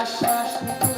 achaste?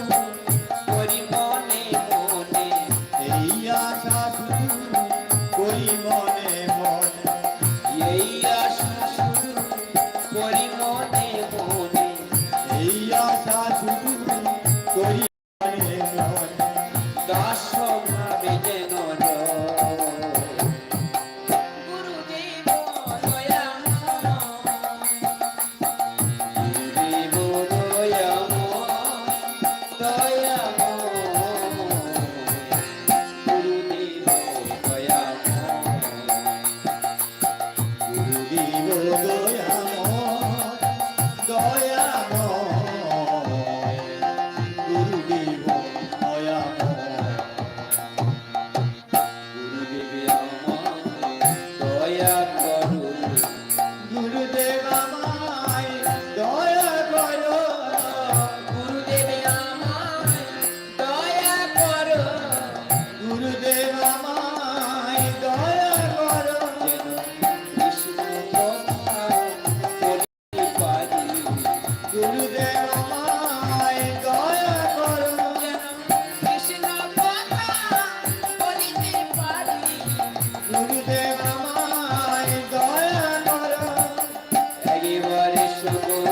শুভ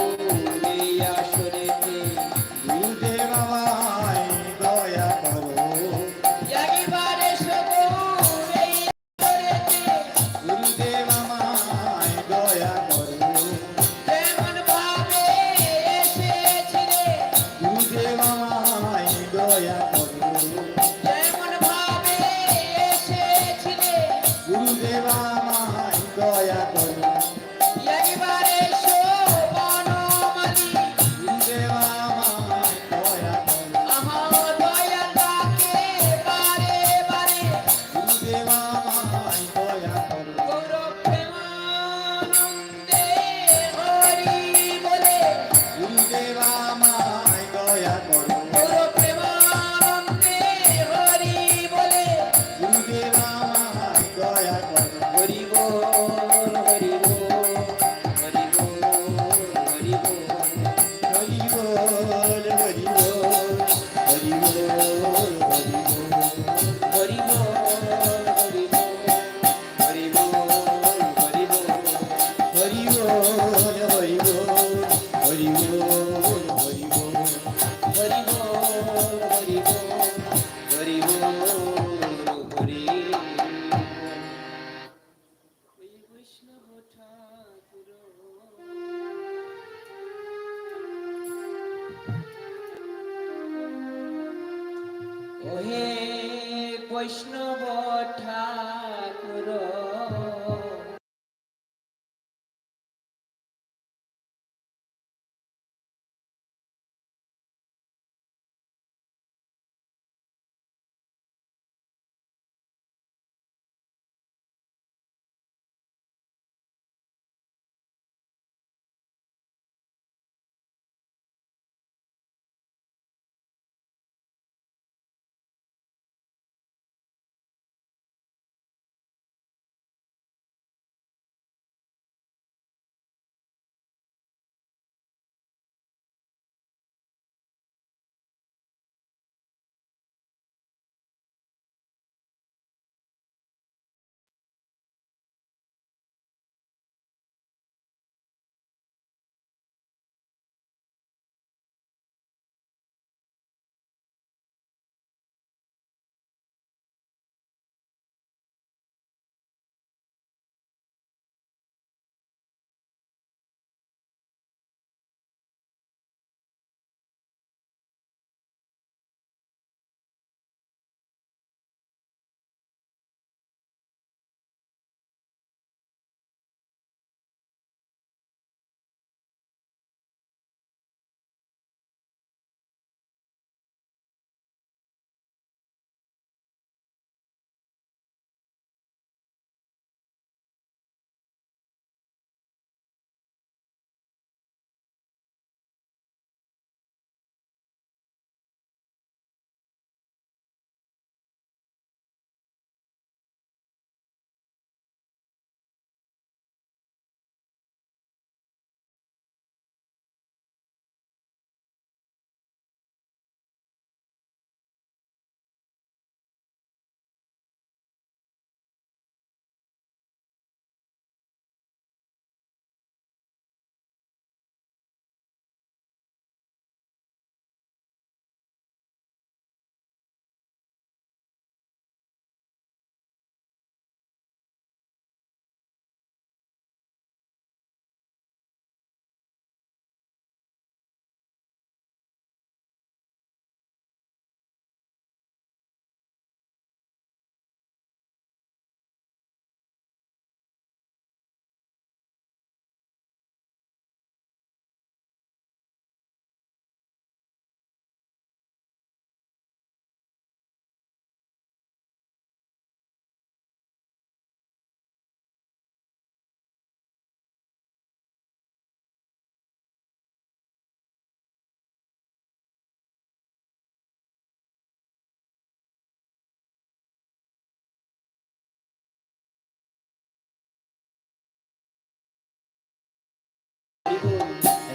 ওই ঠাকুর। ওহে বৈষ্ণব ঠাকুর।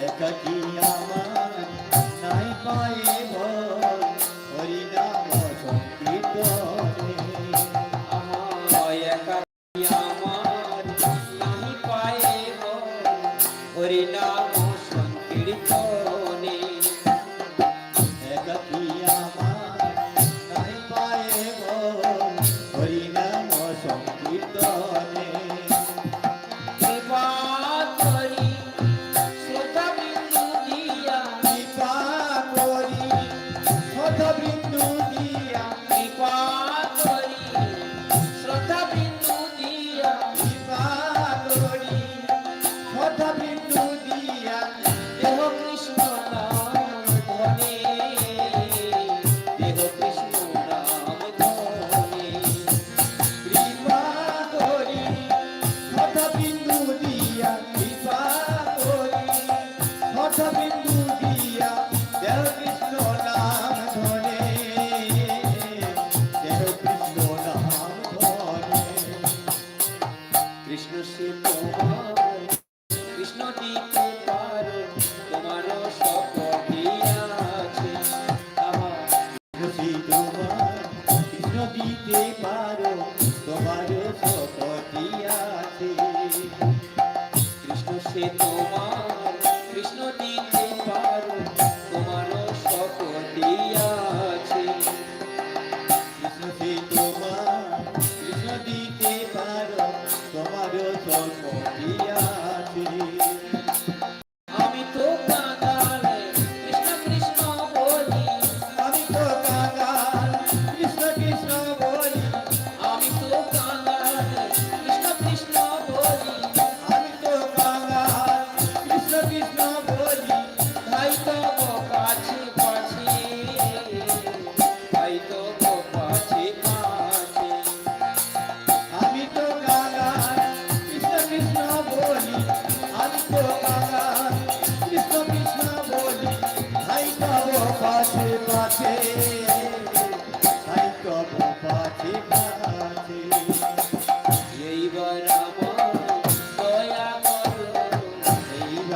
একাকি আমার নাই পায়ে?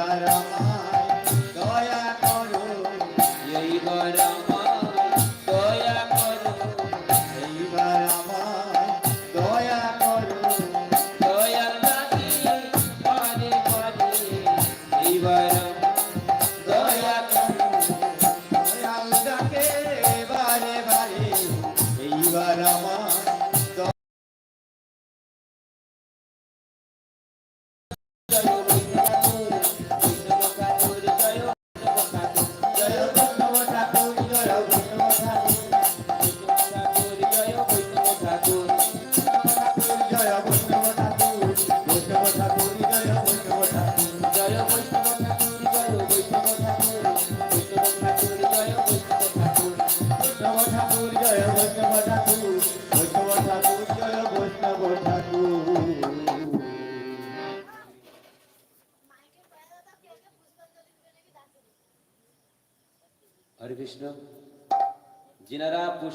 Rama.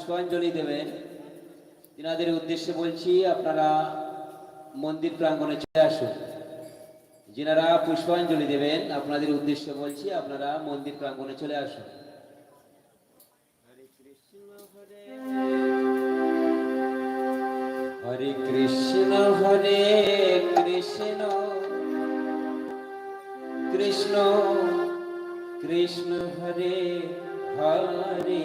পুষ্পাঞ্জলি দেবেন তিনাদের উদ্দেশ্যে বলছি, আপনারা মন্দির প্রাঙ্গনে চলে আসুন। যেনারা পুষ্পাঞ্জলি দেবেন, আপনাদের উদ্দেশ্যে বলছি, আপনারা মন্দির প্রাঙ্গনে চলে আসুন। হরে কৃষ্ণ হরে কৃষ্ণ। কৃষ্ণ কৃষ্ণ, হরে হরে।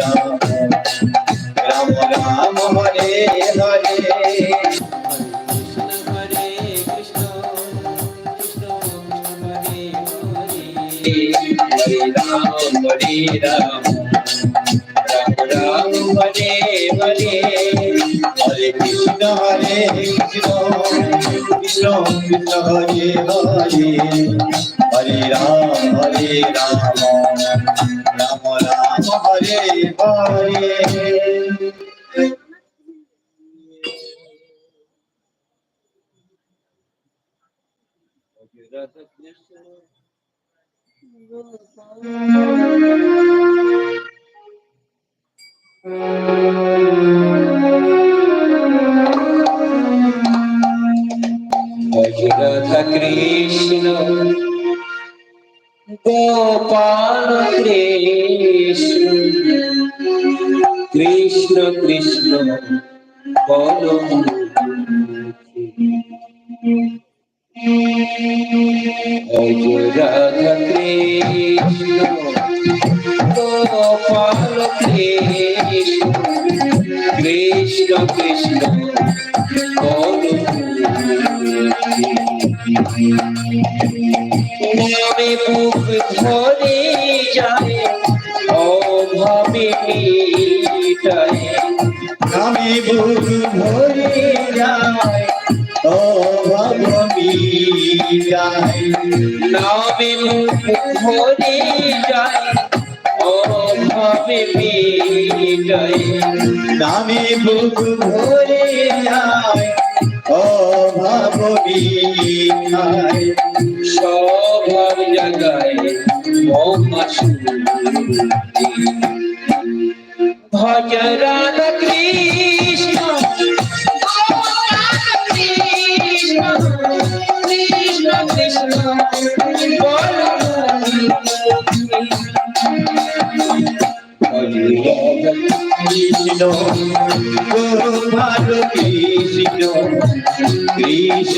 রাম রাম রাম হরে হরে কৃষ্ণ হরে কৃষ্ণ কৃষ্ণ হরে হরে হরে রাম হরে রাম রাম রাম হরে হরে হরে কৃষ্ণ হরে কৃষ্ণ কৃষ্ণ কৃষ্ণ হরে হরে হরে রাম হরে রাম কৃষ্ণ কৃষ্ণ বল অজ রাধা কৃষ্ণ, গোপাল কৃষ্ণ কৃষ্ণ কৃষ্ণ বল নামে বুক ধরে যায় মিটায় আমি বুক ভরে যায় ও যায় নামে মুখ ধরে যায় অভাবে মিটায় নামে বুক ভরে যায় ও ভগবী যায় স্বভাব জাগায় ভজ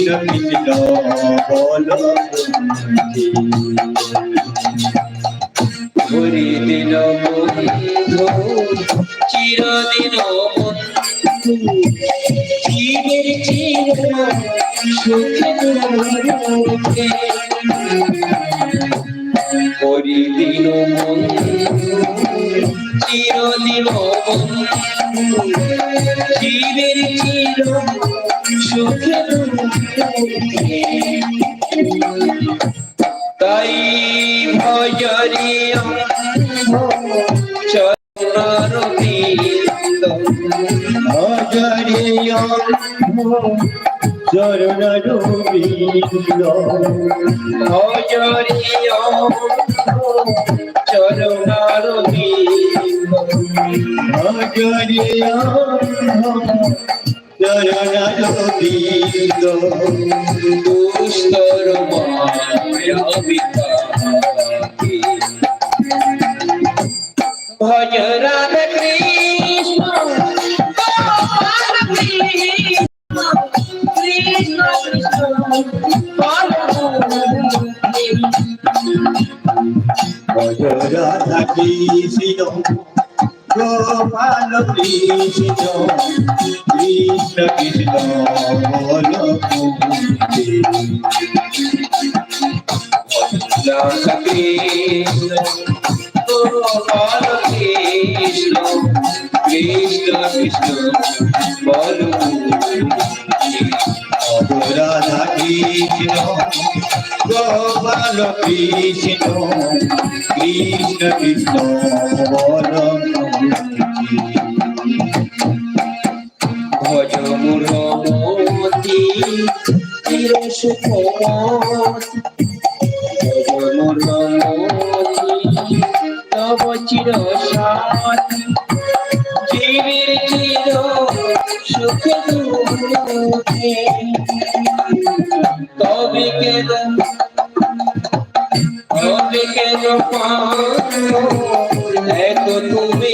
কৃষ্ণ বল হরি দিন বন্ধু চিরদিন জীবের চির সুখে দুঃখে হরি দিন বন্ধু চিরদিন তাই ভজরি চরণ বিন্দ ভজরিয় চরণ রবিন্দ ভজরি চরণ ভজরে চরণারবিন্দ দুস্তর ভজ রাধা কৃষ্ণ কৃষ্ণ ভজরাধা কৃষ্ণ গোপাল কৃষ্ণ কৃষ্ণ কৃষ্ণ বল রাধা কৃষ্ণ গোপাল কৃষ্ণ কৃষ্ণ কৃষ্ণ বল রাধা কৃষ্ণ গোপাল তবে কেন তবে কেন এত তুমি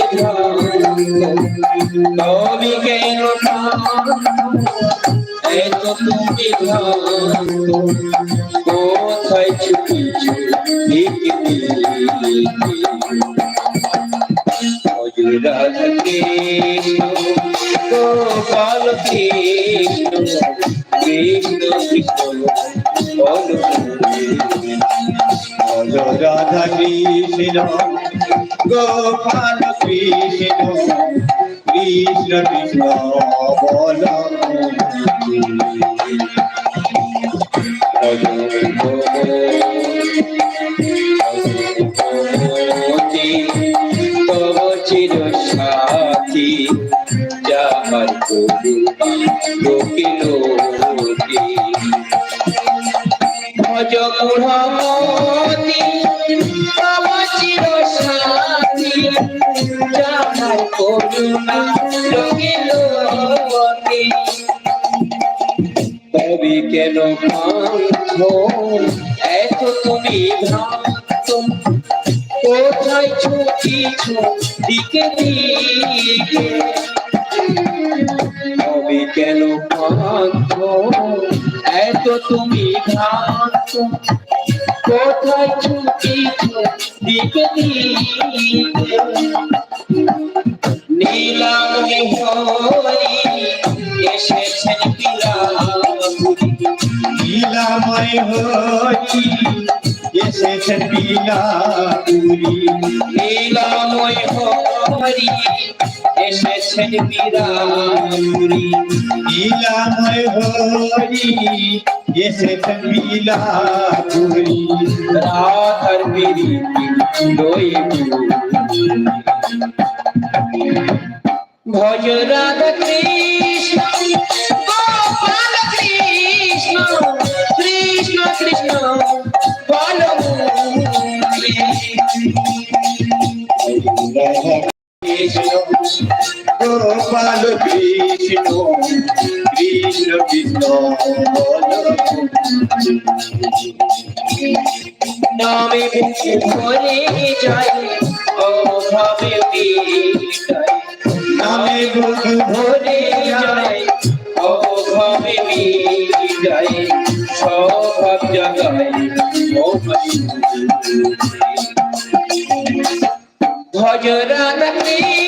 তবে কেন এত তুমি কোথায় ছুটিছ রাধা কৃষ্ণ গোপাল কৃষ্ণ কৃষ্ণ কৃষ্ণ বল বল রাধা কৃষ্ণ গোপাল কৃষ্ণ কৃষ্ণ কৃষ্ণ বল কেন এত তুমি ভ্রান্ত কোথায় ছুটিছ দিকে দিকে তবে কেন পান্থ এত তুমি ভ্রান্ত কোথায় ছুটিছ দিকে দিকে নীলামণি হরি লীলাময় হরি এসেছেন বিলাপুরি লীলাময় হরি, এসেছেন পিলাপুরি লীলাময় হরি, এসেছেন বিলাপুরি রাধার লই ভজ রাধা কৃষ্ণ গোপাল কৃষ্ণ কৃষ্ণ কৃষ্ণ বল নামে ভরে যাই অভাবে বিদায় নামে বুক ভরে যায় অভাবে বিদায় স্বভাব জাগায় ভজ রাধা